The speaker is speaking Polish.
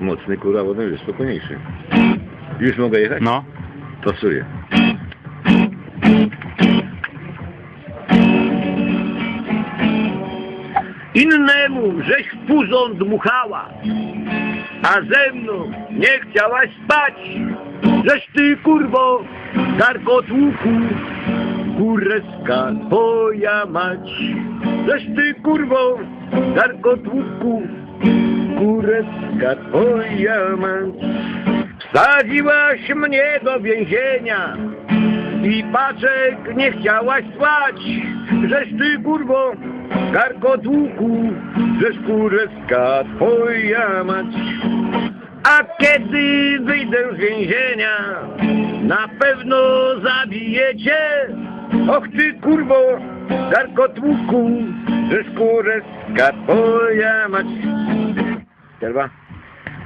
Mocny kurwa, potem już spokojniejszy. Już mogę jechać? No. Pasuję. Innemu żeś w puzon dmuchała, a ze mną nie chciałaś spać. Żeś ty kurwo, karkot łuku, kureska twoja mać. Żeś ty kurwo, karkot kureska twoja mać. Wsadziłaś mnie do więzienia i paczek nie chciałaś słać. Żeś ty kurwo, karkot łuku, żeś kureska twoja mać. A kiedy wyjdę z więzienia, na pewno zabijecie. Och ty kurwo, karkot łuku, żeś kureska twoja mać. Selva.